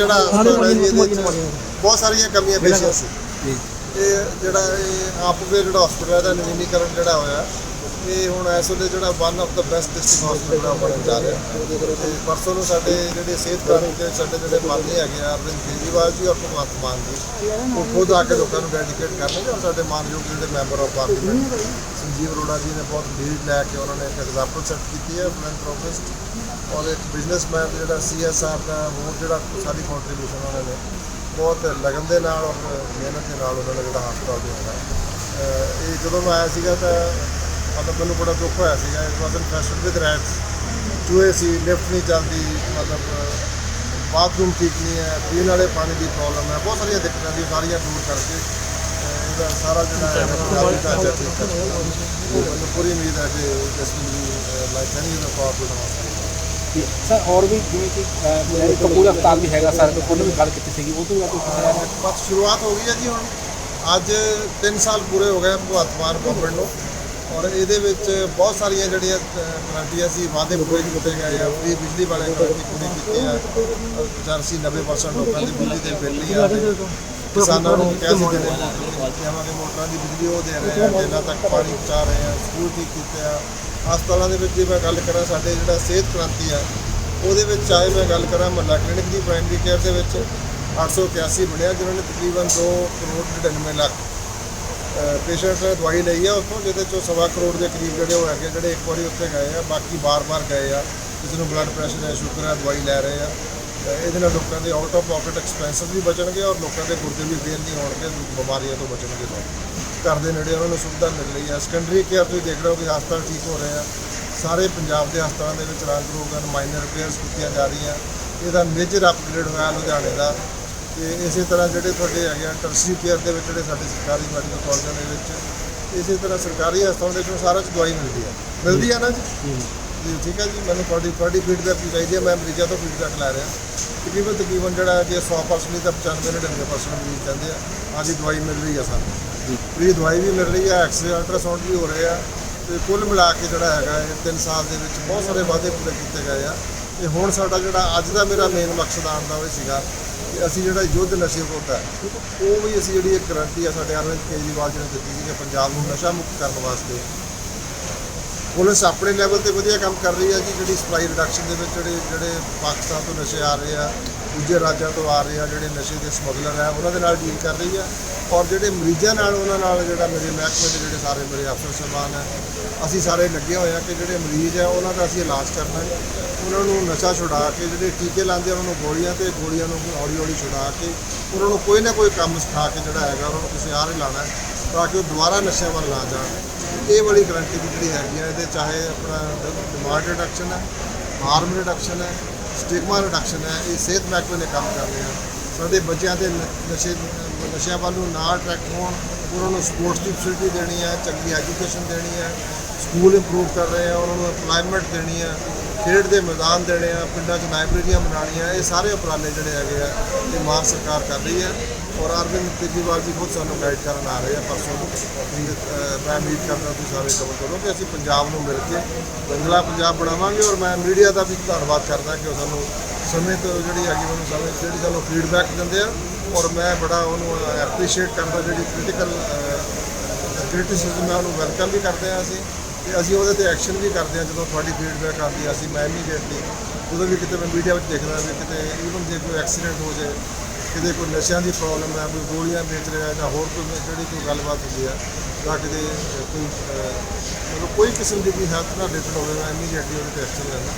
ਜਿਹੜਾ ਹਸਪਤਾਲ ਹੈ ਜੀ, ਇਹਦੇ ਬਹੁਤ ਸਾਰੀਆਂ ਕਮੀਆਂ ਪੇਸ਼ੀਆਂ ਸੀ। ਇਹ ਜਿਹੜਾ ਇਹ ਆਪਵੇ ਜਿਹੜਾ ਹਸਪਤਾਲ ਦਾ ਨਵੀਨੀਕਰਨ ਜਿਹੜਾ ਹੋਇਆ ਇਹ ਹੁਣ ਇਸ ਵੇਲੇ ਜਿਹੜਾ one of the best district ਹਸਪਤਾਲ ਜਿਹੜਾ ਬਣਨ ਜਾ ਰਿਹਾ। ਤੇ ਪਰਸੋਂ ਨੂੰ ਸਾਡੇ ਜਿਹੜੇ ਸਿਹਤ ਕਾਨੂੰਨ ਦੇ, ਸਾਡੇ ਜਿਹੜੇ ਮਾਨੀ ਹੈਗੇ ਆ, ਅਰਵਿੰਦ ਕੇਜਰੀਵਾਲ ਜੀ ਔਰ ਭਗਵੰਤ ਮਾਨ ਜੀ, ਉਹ ਖੁਦ ਆ ਕੇ ਲੋਕਾਂ ਨੂੰ ਡੈਡੀਕੇਟ ਕਰਨਗੇ ਔਰ ਸਾਡੇ ਮਾਨਯੋਗ ਜਿਹੜੇ member of parliament Sanjeev Arora ji ਨੇ ਬਹੁਤ ਲੀਡ ਲੈ ਕੇ ਉਹਨਾਂ ਨੇ ਇੱਕ ਐਗਜ਼ਾਮਪਲ ਸੈੱਟ ਕੀਤੀ ਹੈ ਫਿਲੈਂਥਰੋਪਿਸਟ ਔਰ ਇੱਕ ਬਿਜ਼ਨਸਮੈਨ ਜਿਹੜਾ ਸੀਐਸਆਰ ਦਾ, ਹੋਰ ਜਿਹੜਾ ਸਾਰੀ ਕੰਟਰੀਬਿਊਸ਼ਨ ਉਹਨਾਂ ਨੇ ਬਹੁਤ ਲਗਨ ਦੇ ਨਾਲ ਔਰ ਮਿਹਨਤ ਦੇ ਨਾਲ ਉਹਨਾਂ ਨੇ ਜਿਹੜਾ ਹਸਪਤਾਲ ਦੇ ਹੋਣਾ ਇਹ ਜਦੋਂ ਮੈਂ ਆਇਆ ਸੀਗਾ ਤਾਂ ਮਤਲਬ ਮੈਨੂੰ ਬੜਾ ਦੁੱਖ ਹੋਇਆ ਸੀਗਾ। ਇਟ ਵਾਸ ਇਨਫੈਸਟਡ ਵਿਦ ਰੈਟਸ ਚੂਹੇ ਸੀ ਲਿਫਟ ਨਹੀਂ ਚੱਲਦੀ ਮਤਲਬ ਬਾਥਰੂਮ ਠੀਕ ਨਹੀਂ ਹੈ ਪੀਣ ਵਾਲੇ ਪਾਣੀ ਦੀ ਪ੍ਰੋਬਲਮ ਹੈ। ਬਹੁਤ ਸਾਰੀਆਂ ਦਿੱਕਤਾਂ ਦੀ ਸਾਰੀਆਂ ਦੂਰ ਕਰਕੇ। ਇਹਦਾ ਸਾਰਾ ਜਿਹੜਾ ਹੈ ਪੰਜਾਬ ਦਾ ਢਾਂਚਾ ਠੀਕ ਕਰ ਮੈਨੂੰ ਪੂਰੀ ਉਮੀਦ ਹੈ ਕਿ this will be like any other powerful ਹਸਪਤਾਲ ਸਰ ਹੋਰ ਵੀ ਜਿਵੇਂ ਕਿ ਅਹ, ਇੱਕ ਪੂਰਾ ਹਸਪਤਾਲ ਵੀ ਹੈਗਾ ਸਰ ਉਹਨੂੰ ਵੀ ਗੱਲ ਕੀਤੀ ਸੀਗੀ ਉਹ ਤੋਂ ਨੇ ਬਸ ਸ਼ੁਰੂਆਤ ਹੋ ਗਈ ਹੈ ਜੀ ਹੁਣ। ਅੱਜ 3 ਸਾਲ ਪੂਰੇ ਹੋ ਗਏ ਭਗਵੰਤ ਮਾਨ ਗਵਰਨਮੈਂਟ ਨੂੰ। ਔਰ ਇਹਦੇ ਵਿੱਚ ਬਹੁਤ ਸਾਰੀਆਂ ਜਿਹੜੀਆਂ ਗਰੰਟੀਆਂ ਸੀ ਵਾਅਦੇ ਪੂਰੇ ਕੀਤੇ ਗਏ ਆ ਵੀ ਬਿਜਲੀ ਵਾਲੇ ਗਰੰਟੀ ਪੂਰੀ ਕੀਤੀ ਆ। ਚਾਰ ਸੀ 90% ਲੋਕਾਂ ਦੀ ਬਿਜਲੀ ਦੇ ਬਿੱਲ ਨਹੀਂ ਆ ਰਹੇ ਕਿਸਾਨਾਂ ਨੂੰ ਕਿਹਾ ਸੀ ਜਿਹੜੇ ਆਵਾਂਗੇ ਮੋਟਰਾਂ ਦੀ ਬਿਜਲੀ, ਉਹ ਦੇ ਰਹੇ ਆ ਜੇਲਾਂ ਤੱਕ ਪਾਣੀ ਪਹੁੰਚਾ ਰਹੇ ਆ, ਸਕੂਲ ਠੀਕ ਕੀਤੇ ਆ। ਹਸਪਤਾਲਾਂ ਦੇ ਵਿੱਚ ਜੇ ਮੈਂ ਗੱਲ ਕਰਾਂ, ਸਾਡੇ ਜਿਹੜਾ ਸਿਹਤ ਕ੍ਰਾਂਤੀ ਆ, ਉਹਦੇ ਵਿੱਚ ਚਾਹੇ ਮੈਂ ਗੱਲ ਕਰਾਂ, ਮਹੱਲਾ ਕਲੀਨਿਕ ਦੀ ਪ੍ਰਾਇਮਰੀ ਕੇਅਰ ਦੇ ਵਿੱਚ 881 ਬਣਿਆ ਜਿਹਨਾਂ ਨੇ ਤਕਰੀਬਨ 2 ਕਰੋੜ 99 ਲੱਖ ਪੇਸ਼ੈਂਟ ਨੇ ਦਵਾਈ ਲਈ ਆ ਉੱਥੋਂ, ਜਿਹਦੇ ਚੋਂ ਸਵਾ ਕਰੋੜ ਦੇ ਕਰੀਬ ਜਿਹੜੇ ਉਹ ਹੈਗੇ, ਜਿਹੜੇ ਇੱਕ ਵਾਰੀ ਉੱਥੇ ਗਏ ਆ, ਬਾਕੀ ਬਾਰ-ਬਾਰ ਗਏ ਆ ਕਿਸੇ ਨੂੰ ਬਲੱਡ ਪ੍ਰੈਸ਼ਰ ਹੈ, ਸ਼ੂਗਰ ਹੈ, ਦਵਾਈ ਲੈ ਰਹੇ ਆ। ਇਹਦੇ ਨਾਲ ਲੋਕਾਂ ਦੇ ਆਊਟ ਆਫ ਪਾਕਟ ਐਕਸਪੈਂਸਸ ਵੀ ਬਚਣਗੇ ਔਰ ਲੋਕਾਂ ਦੇ ਗੁਰਦੇ ਵੀ ਫੇਲ ਨਹੀਂ ਹੋਣਗੇ ਬਿਮਾਰੀਆਂ ਤੋਂ ਬਚਣਗੇ ਘਰ ਦੇ ਨੇੜੇ ਉਹਨਾਂ ਨੂੰ ਸੁਵਿਧਾ ਮਿਲ ਰਹੀ ਹੈ ਸੈਕੰਡਰੀ ਕੇਅਰ ਤੁਸੀਂ ਦੇਖ ਰਹੇ ਹੋ ਕਿ ਹਸਪਤਾਲ ਠੀਕ ਹੋ ਰਹੇ ਆ। ਸਾਰੇ ਪੰਜਾਬ ਦੇ ਹਸਪਤਾਲਾਂ ਦੇ ਵਿੱਚ ਰੰਗ ਰੋਗਨ ਮਾਈਨਰ ਰਿਪੇਅਰਸ ਕੀਤੀਆਂ ਜਾ ਰਹੀਆਂ। ਇਹਦਾ ਮੇਜਰ ਅਪਗ੍ਰੇਡ ਹੋਇਆ ਲੁਧਿਆਣੇ ਦਾ। ਤੇ ਇਸੇ ਤਰ੍ਹਾਂ ਜਿਹੜੇ ਤੁਹਾਡੇ ਹੈਗੇ ਆ ਟਰਸਰੀ ਕੇਅਰ ਦੇ ਵਿੱਚ ਜਿਹੜੇ ਸਾਡੇ ਸਰਕਾਰੀ ਮੈਡੀਕਲ ਕਾਲਜਾਂ ਦੇ ਵਿੱਚ ਇਸੇ ਤਰ੍ਹਾਂ ਸਰਕਾਰੀ ਹਸਪਤਾਲਾਂ ਦੇ ਵਿੱਚ ਸਾਰਾ ਚ ਦਵਾਈ ਮਿਲਦੀ ਹੈ ਮਿਲਦੀ ਹੈ ਨਾ ਜੀ? ਜੀ ਠੀਕ ਹੈ ਜੀ ਮੈਨੂੰ ਤੁਹਾਡੀ ਤੁਹਾਡੀ ਫੀਡਬੈਕ ਵੀ ਚਾਹੀਦੀ ਹੈ ਮੈਂ ਮਰੀਜ਼ਾਂ ਤੋਂ ਫੀਡਬੈਕ ਲੈ ਰਿਹਾ। ਤਕਰੀਬਨ ਤਕਰੀਬਨ ਜਿਹੜਾ ਜੇ 100% ਨਹੀਂ ਤਾਂ 95 99% ਮਰੀਜ਼ ਕਹਿੰਦੇ ਆ ਆਦੀ ਦਵਾਈ ਮਿਲ ਰਹੀ ਹੈ ਸਾਨੂੰ। ਫ੍ਰੀ ਦਵਾਈ ਵੀ ਮਿਲ ਰਹੀ ਹੈ ਐਕਸਰੇ ਅਲਟਰਾਸਾਊਂਡ ਵੀ ਹੋ ਰਹੇ ਆ ਤੇ ਕੁੱਲ ਮਿਲਾ ਕੇ ਜਿਹੜਾ ਹੈਗਾ ਇਹ 3 ਸਾਲ ਦੇ ਵਿੱਚ ਬਹੁਤ ਸਾਰੇ ਵਾਅਦੇ ਪੂਰੇ ਕੀਤੇ ਗਏ ਆ। ਤੇ ਹੁਣ ਸਾਡਾ ਜਿਹੜਾ ਅੱਜ ਦਾ ਮੇਰਾ ਮੇਨ ਮਕਸਦ ਆਉਣ ਦਾ ਉਹ ਸੀਗਾ ਕਿ ਅਸੀਂ ਜਿਹੜਾ ਯੁੱਧ ਨਸ਼ੇ ਵਿਰੁੱਧ ਹੈ ਉਹ ਵੀ ਅਸੀਂ ਜਿਹੜੀ ਇੱਕ ਗਰੰਟੀ ਆ ਸਾਡੇ ਅਰਵਿੰਦ ਕੇਜਰੀਵਾਲ ਜੀ ਨੇ ਦਿੱਤੀ ਸੀ ਕਿ ਪੰਜਾਬ ਨੂੰ ਨਸ਼ਾ ਮੁਕਤ ਕਰਨ ਵਾਸਤੇ ਪੁਲਿਸ ਆਪਣੇ ਲੈਵਲ ਤੇ ਵਧੀਆ ਕੰਮ ਕਰ ਰਹੀ ਹੈ ਜੀ ਜਿਹੜੀ ਸਪਲਾਈ ਰਿਡਕਸ਼ਨ ਦੇ ਵਿੱਚ ਜਿਹੜੇ ਜਿਹੜੇ ਪਾਕਿਸਤਾਨ ਤੋਂ ਨਸ਼ੇ ਆ ਰਹੇ ਆ ਦੂਜੇ ਰਾਜਾਂ ਤੋਂ ਆ ਰਹੇ ਆ ਜਿਹੜੇ ਨਸ਼ੇ ਦੇ ਸਮਗਲਰ ਆ, ਉਹਨਾਂ ਦੇ ਨਾਲ ਡੀਲ ਕਰ ਰਹੀ ਆ। ਔਰ ਜਿਹੜੇ ਮਰੀਜ਼ਾਂ ਨਾਲ, ਉਹਨਾਂ ਨਾਲ ਜਿਹੜਾ ਮੇਰੇ ਮਹਿਕਮੇ ਦੇ ਜਿਹੜੇ ਸਾਰੇ ਮੇਰੇ ਅਫਸਰ ਸਨਮਾਨ ਆ, ਅਸੀਂ ਸਾਰੇ ਲੱਗੇ ਹੋਏ ਆ ਕਿ ਜਿਹੜੇ ਮਰੀਜ਼ ਆ, ਉਹਨਾਂ ਦਾ ਅਸੀਂ ਇਲਾਜ ਕਰਨਾ ਹੈ। ਉਹਨਾਂ ਨੂੰ ਨਸ਼ਾ ਛੁਡਾ ਕੇ, ਜਿਹੜੇ ਟੀਕੇ ਲਾਉਂਦੇ ਆ, ਉਹਨਾਂ ਨੂੰ ਗੋਲੀਆਂ ਤੇ ਗੋਲੀਆਂ ਨੂੰ ਹੌਲੀ ਹੌਲੀ ਛੁਡਾ ਕੇ, ਉਹਨਾਂ ਨੂੰ ਕੋਈ ਨਾ ਕੋਈ ਕੰਮ ਸਿਖਾ ਕੇ ਜਿਹੜਾ ਹੈਗਾ, ਉਹਨਾਂ ਨੂੰ ਕਿਸੇ ਆਰੇ ਲਾਣਾ ਤਾਂ ਕਿ ਉਹ ਦੁਬਾਰਾ ਨਸ਼ਿਆਂ ਵੱਲ ਨਾ ਜਾਣ। ਇਹ ਵਾਲੀ ਗਰੰਟੀ ਦੀ ਜਿਹੜੀ ਹੈਗੀ ਆ, ਇਹਦੇ ਚਾਹੇ ਆਪਣਾ ਡਿਮਾਂਡ ਰਿਡਕਸ਼ਨ ਹੈ ਹਾਰਮ ਰਿਡਕਸ਼ਨ ਹੈ ਸਟਿਗਮਾ ਰਿਡਕਸ਼ਨ ਹੈ, ਇਹ ਸਿਹਤ ਮਹਿਕਮੇ ਨੇ ਕੰਮ ਕਰ ਰਹੇ ਆ। ਸਾਡੇ ਬੱਚਿਆਂ ਦੇ ਨਸ਼ੇ, ਨਸ਼ਿਆਂ ਵੱਲ ਨੂੰ ਨਾ ਅਟਰੈਕਟ ਹੋਣ, ਉਹਨਾਂ ਨੂੰ ਸਪੋਰਟਸ ਦੀ ਫੈਸਿਲਿਟੀ ਦੇਣੀ ਹੈ, ਚੰਗੀ ਐਜੂਕੇਸ਼ਨ ਦੇਣੀ ਹੈ ਸਕੂਲ ਇੰਪਰੂਵ ਕਰ ਰਹੇ ਆ, ਉਹਨਾਂ ਨੂੰ ਐਮਪਲੋਇਮੈਂਟ ਦੇਣੀ ਹੈ। ਖੇਡ ਦੇ ਮੈਦਾਨ ਦੇਣੇ ਆ, ਪਿੰਡਾਂ 'ਚ ਲਾਇਬ੍ਰੇਰੀਆਂ ਬਣਾਉਣੀਆਂ, ਇਹ ਸਾਰੇ ਉਪਰਾਲੇ ਜਿਹੜੇ ਹੈਗੇ ਆ, ਇਹ ਮਾਨ ਸਰਕਾਰ ਕਰ ਰਹੀ ਹੈ। ਔਰ ਅਰਵਿੰਦ ਕੇਜਰੀਵਾਲ ਜੀ ਖੁਦ ਸਾਨੂੰ ਗਾਈਡ ਕਰਨ ਆ ਰਹੇ ਆ ਪਰਸੋਂ ਨੂੰ। ਮੈਂ ਉਮੀਦ ਕਰਦਾ ਤੁਸੀਂ ਸਾਰੇ ਕਵਰ ਕਰੋ ਕਿ ਅਸੀਂ ਪੰਜਾਬ ਨੂੰ ਮਿਲ ਕੇ ਬੰਗਲਾ ਪੰਜਾਬ ਬਣਾਵਾਂਗੇ ਔਰ ਮੈਂ ਮੀਡੀਆ ਦਾ ਵੀ ਧੰਨਵਾਦ ਕਰਦਾ ਕਿ ਉਹ ਸਾਨੂੰ ਸਮੇਂ ਤੋਂ ਜਿਹੜੀ ਹੈਗੀ ਮੈਨੂੰ ਸਮੇਂ, ਜਿਹੜੀ ਸਾਨੂੰ ਫੀਡਬੈਕ ਦਿੰਦੇ ਆ। ਔਰ ਮੈਂ ਬੜਾ ਉਹਨੂੰ ਐਪਰੀਸ਼ੀਏਟ ਕਰਦਾ, ਜਿਹੜੀ ਕ੍ਰਿਟੀਕਲ ਕ੍ਰਿਟਿਸਿਜ਼ਮ ਹੈ ਉਹਨੂੰ ਵੈਲਕਮ ਵੀ ਕਰਦੇ ਆ ਅਸੀਂ। ਤੇ ਅਸੀਂ ਉਹਦੇ ਤੇ ਐਕਸ਼ਨ ਵੀ ਕਰਦੇ ਹਾਂ, ਜਦੋਂ ਤੁਹਾਡੀ ਫੀਡਬੈਕ ਆਉਂਦੀ ਹੈ, ਅਸੀਂ ਮੈਂ ਇਮੀਡੀਏਟਲੀ ਜਦੋਂ ਵੀ ਕਿਤੇ ਮੈਂ ਮੀਡੀਆ ਵਿੱਚ ਦੇਖਦਾ ਵੀ ਕਿਤੇ ਈਵਨ ਜੇ ਕੋਈ ਐਕਸੀਡੈਂਟ ਹੋ ਜਾਏ, ਕਿਤੇ ਕੋਈ ਨਸ਼ਿਆਂ ਦੀ ਪ੍ਰੋਬਲਮ ਹੈ, ਕੋਈ ਗੋਲੀਆਂ ਵੇਚ ਰਿਹਾ ਜਾਂ ਹੋਰ ਕੋਈ ਜਿਹੜੀ ਕੋਈ ਗੱਲਬਾਤ ਹੁੰਦੀ ਹੈ ਜਾਂ ਕਿਤੇ ਕੋਈ ਮਤਲਬ ਕੋਈ ਕਿਸਮ ਦੀ ਕੋਈ ਹੈਲਥ ਨਾਲ ਰਿਲੇਟਡ ਹੋਵੇ, ਮੈਂ ਇਮੀਡੀਏਟਲੀ ਉਹਦੇ ਤੇ ਐਕਸ਼ਨ ਲੈਂਦਾ।